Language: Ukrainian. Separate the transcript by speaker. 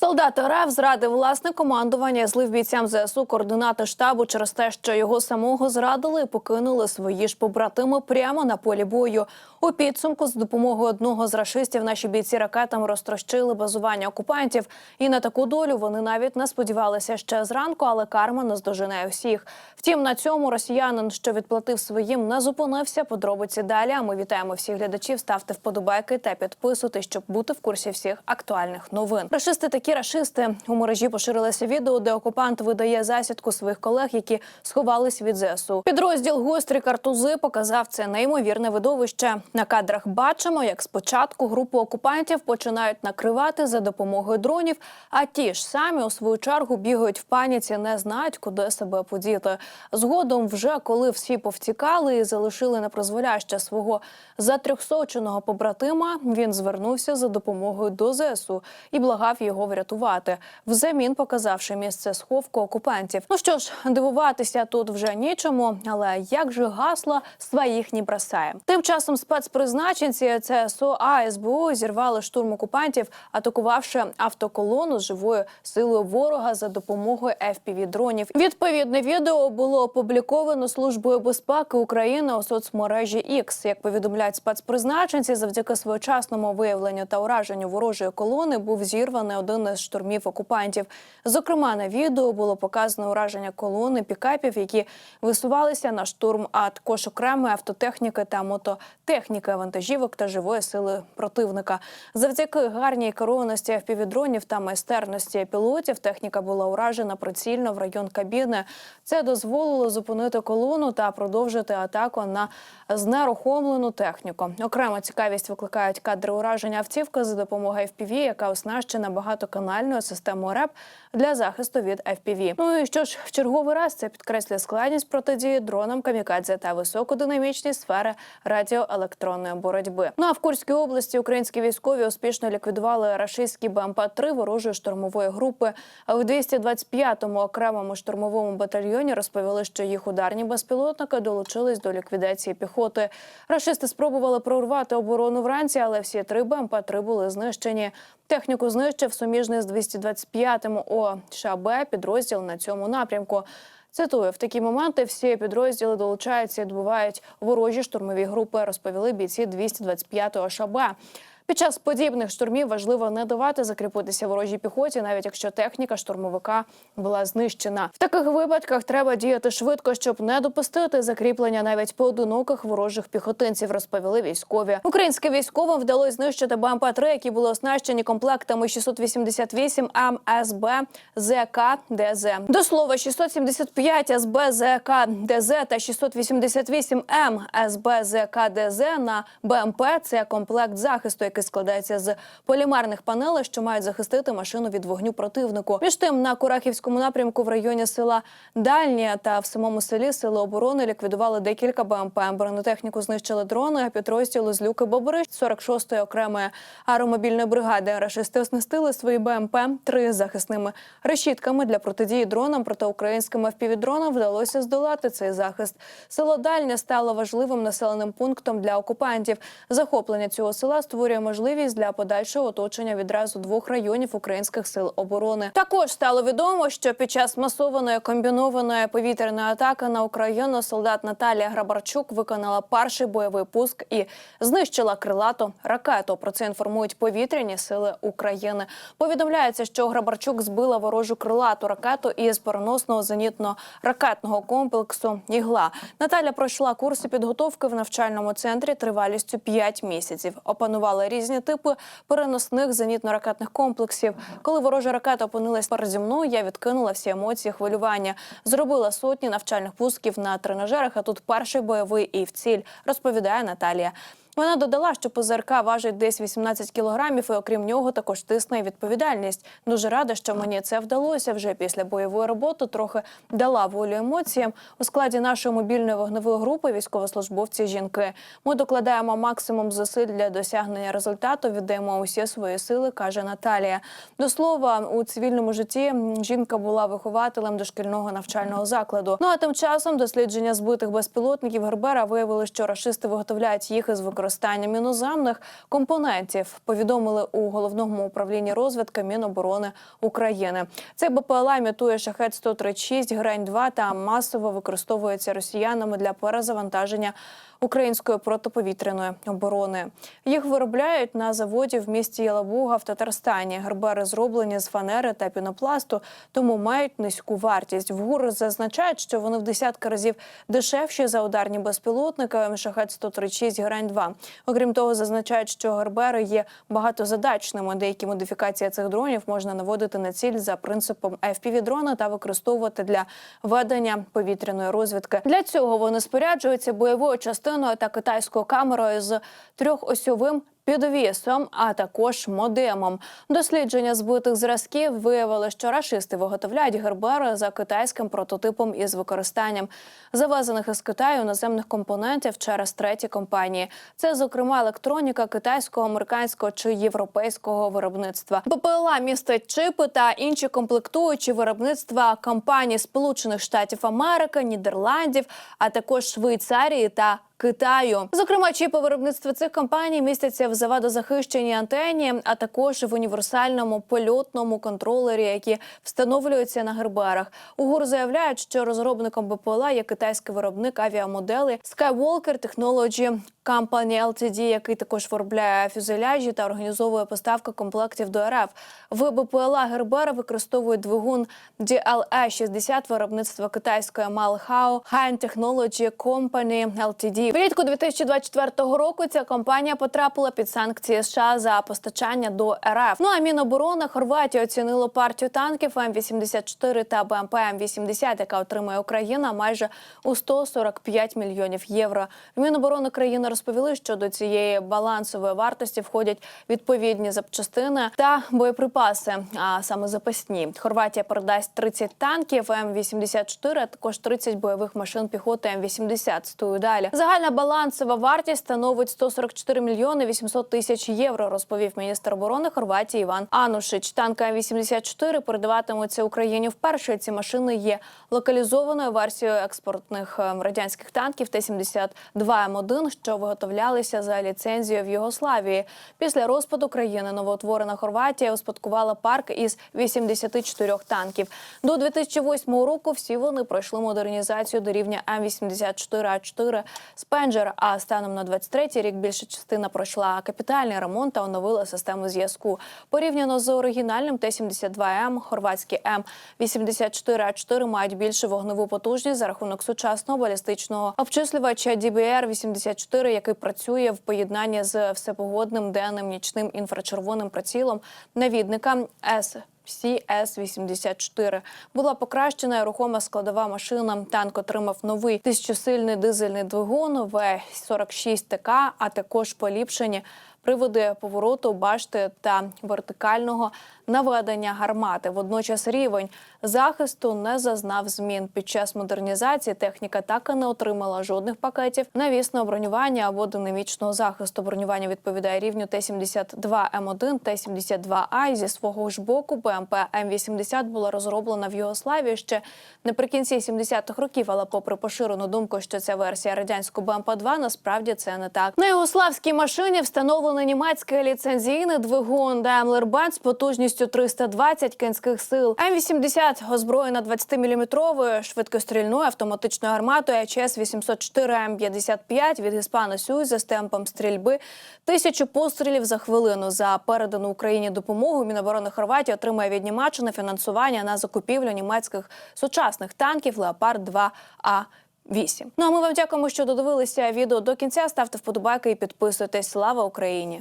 Speaker 1: Солдат РФ зрадив власне командування, злив бійцям ЗСУ координати штабу через те, що його самого зрадили і покинули свої ж побратими прямо на полі бою. У підсумку з допомогою одного з рашистів наші бійці ракетами розтрощили базування окупантів. І на таку долю вони навіть не сподівалися ще зранку, але карма наздожене всіх. Втім, на цьому росіянин, що відплатив своїм, не зупинився. Подробиці далі. А ми вітаємо всіх глядачів. Ставте вподобайки та підписуйтесь, щоб бути в курсі всіх актуальних новин. Рашисти такі рашисти у мережі поширилося відео, де окупант видає засідку своїх колег, які сховались від ЗСУ. Підрозділ гострі картузи показав це неймовірне видовище. На кадрах бачимо, як спочатку групу окупантів починають накривати за допомогою дронів, а ті ж самі у свою чергу бігають в паніці, не знають, куди себе подіти. Згодом, вже коли всі повтікали і залишили непризволяще свого затрьохсоченого побратима, він звернувся за допомогою до ЗСУ і благав його врятувати, взамін показавши місце сховку окупантів. Ну що ж, дивуватися тут вже нічому, але як же гасло своїх не бросає. Тим часом спецпризначенці ЦСО А СБУ зірвали штурм окупантів, атакувавши автоколону з живою силою ворога за допомогою fpv дронів. Відповідне відео було опубліковано службою безпеки України у соцмережі X. Як повідомляють спецпризначенці, завдяки своєчасному виявленню та ураженню ворожої колони був зірваний один із штурмів окупантів. Зокрема, на відео було показано ураження колони пікапів, які висувалися на штурм, а також окремої автотехніки та мототехніки, вантажівок та живої сили противника. Завдяки гарній керованості FPV-дронів та майстерності пілотів техніка була уражена прицільно в район кабіни. Це дозволило зупинити колону та продовжити атаку на знерухомлену техніку. Окрема цікавість викликають кадри ураження автівки за допомогою FPV, яка оснащена багатоканальною системою РЕП для захисту від FPV. Ну і що ж, в черговий раз це підкреслює складність протидії дронам камікадзе та високодинамічність сфери радіоелектронної боротьби. Ну а в Курській області українські військові успішно ліквідували рашистські БМП-3 ворожої штурмової групи. А у 225-му окремому штурмовому батальйоні розповіли, що їх ударні безпілотники долучились до ліквідації піхоти. Рашисти спробували прорвати оборону вранці, але всі три БМП-3 були знищені. Техніку знищив суміжний з 225-м ОШБ підрозділ на цьому напрямку. Цитую, в такі моменти всі підрозділи долучаються і відбувають ворожі штурмові групи, розповіли бійці 225-го ШБ. Під час подібних штурмів важливо не давати закріпитися ворожій піхоті, навіть якщо техніка штурмовика була знищена. В таких випадках треба діяти швидко, щоб не допустити закріплення навіть поодиноких ворожих піхотинців, розповіли військові. Українським військовим вдалося знищити БМП-3, які були оснащені комплектами 688 МСБ ЗК ДЗ. До слова, 675 СБ ЗК ДЗ та 688 М СБ ЗК ДЗ на БМП – це комплект захисту, який складається з полімерних панелей, що мають захистити машину від вогню противнику. Між тим на Курахівському напрямку в районі села Дальнє та в самому селі Сили оборони ліквідували декілька БМП. Бронетехніку знищили дрони, а підрозділи з люки Бобриш 46-ї окремої аеромобільної бригади. Рашисти оснастили свої БМП три захисними решітками для протидії дронам. Проте українським FPV-дронам вдалося здолати цей захист. Село Дальнє стало важливим населеним пунктом для окупантів. Захоплення цього села створює можливість для подальшого оточення відразу двох районів українських сил оборони. Також стало відомо, що під час масованої комбінованої повітряної атаки на Україну солдат Наталія Грабарчук виконала перший бойовий пуск і знищила крилату ракету. Про це інформують повітряні сили України. Повідомляється, що Грабарчук збила ворожу крилату ракету із переносного зенітно-ракетного комплексу Ігла. Наталя пройшла курси підготовки в навчальному центрі тривалістю 5 місяців. Опанувала різні типи переносних зенітно-ракетних комплексів. Коли ворожа ракета опинилась переді мною, я відкинула всі емоції хвилювання. Зробила сотні навчальних пусків на тренажерах. А тут перший бойовий і в ціль, розповідає Наталія. Вона додала, що ПЗРК важить десь 18 кілограмів, і окрім нього також тисне відповідальність. Дуже рада, що мені це вдалося вже після бойової роботи. Трохи дала волю емоціям у складі нашої мобільної вогневої групи. Військовослужбовці жінки. Ми докладаємо максимум зусиль для досягнення результату. Віддаємо усі свої сили, каже Наталія. До слова, у цивільному житті жінка була вихователем дошкільного навчального закладу. Ну а тим часом дослідження збитих безпілотників Гербера виявили, що рашисти виготовляють їх із використанням використанням іноземних компонентів. Повідомили у головному управлінні розвідки Міноборони України. Цей БПЛА імітує шахет 136 грань 2 та масово використовується росіянами для перезавантаження української протиповітряної оборони. Їх виробляють на заводі в місті Ялабуга в Татарстані. Гербери зроблені з фанери та пінопласту, тому мають низьку вартість. В ГУР зазначають, що вони в десятки разів дешевші за ударні безпілотники шахет 136 грань 2 Окрім того, зазначають, що Гарбери є багатозадачними. Деякі модифікації цих дронів можна наводити на ціль за принципом fpv дрона та використовувати для ведення повітряної розвідки. Для цього вони споряджуються бойовою частиною та китайською камерою з трьохосьовим підвісом, а також модемом. Дослідження збитих зразків виявили, що рашисти виготовляють гербери за китайським прототипом із використанням завезених із Китаю наземних компонентів через треті компанії. Це, зокрема, електроніка китайського, американського чи європейського виробництва. БПЛА містить чипи та інші комплектуючі виробництва компаній Сполучених Штатів Америки, Нідерландів, а також Швейцарії та Китаю. Зокрема, чіпи виробництва цих компаній містяться в завадозахищеній антені, а також в універсальному польотному контролері, які встановлюються на гербарах. УГУР заявляють, що розробником БПЛА є китайський виробник авіамодели Skywalker Technology Company Ltd, який також виробляє фюзеляжі та організовує поставки комплектів до РФ. В БПЛА Гербера використовують двигун DLE-60 виробництва китайської Malhao High Technology Company Ltd. Влітку 2024 року ця компанія потрапила під санкції США за постачання до РФ. Ну а Міноборони Хорватії оцінило партію танків М-84 та БМП М-80, яка отримає Україна майже у 145 мільйонів євро. Міноборони країни розповіли, що до цієї балансової вартості входять відповідні запчастини та боєприпаси, а саме запасні. Хорватія передасть 30 танків М-84, а також 30 бойових машин піхоти М-80. Стою далі. Загальна балансова вартість становить 144 мільйони 800 тисяч євро, розповів міністр оборони Хорватії Іван Анушич. Танки М-84 передаватимуться Україні вперше. Ці машини є локалізованою версією експортних е, радянських танків Т-72 М1, що виготовлялися за ліцензією в Югославії. Після розпаду країни новоутворена Хорватія успадкувала парк із 84 танків. До 2008 року всі вони пройшли модернізацію до рівня М-84А4 Спенджер. А станом на 23-й рік більша частина пройшла капітальний ремонт та оновила систему зв'язку. Порівняно з оригінальним Т-72М, хорватські М-84А4 мають більшу вогневу потужність за рахунок сучасного балістичного обчислювача DBR-84, який працює в поєднанні з всепогодним денним нічним інфрачервоним прицілом навідника С. CS-84. була покращена рухома складова машина. Танк отримав новий тисячосильний дизельний двигун В-46 ТК, а також поліпшені приводи повороту, башти та вертикального наведення гармати. Водночас рівень захисту не зазнав змін. Під час модернізації техніка так і не отримала жодних пакетів навісного бронювання або динамічного захисту. Бронювання відповідає рівню Т-72М1, Т-72А. І Зі свого ж боку БМП М-80 була розроблена в Югославії ще наприкінці 70-х років. Але, попри поширену думку, що ця версія радянського БМП-2, насправді це не так. На югославській машині встановлений німецький ліцензійний двигун Daimler-Benz потужністю 320 кінських сил. М-80 озброєна 20-мм швидкострільною автоматичною гарматою АЧС-804 М-55 від Гіспана Сюза з темпом стрільби тисячу пострілів за хвилину. За передану Україні допомогу Міноборони Хорватії отримає від Німеччини фінансування на закупівлю німецьких сучасних танків Леопард 2 А. 8. Ну а ми вам дякуємо, що додивилися відео до кінця. Ставте вподобайки і підписуйтесь. Слава Україні!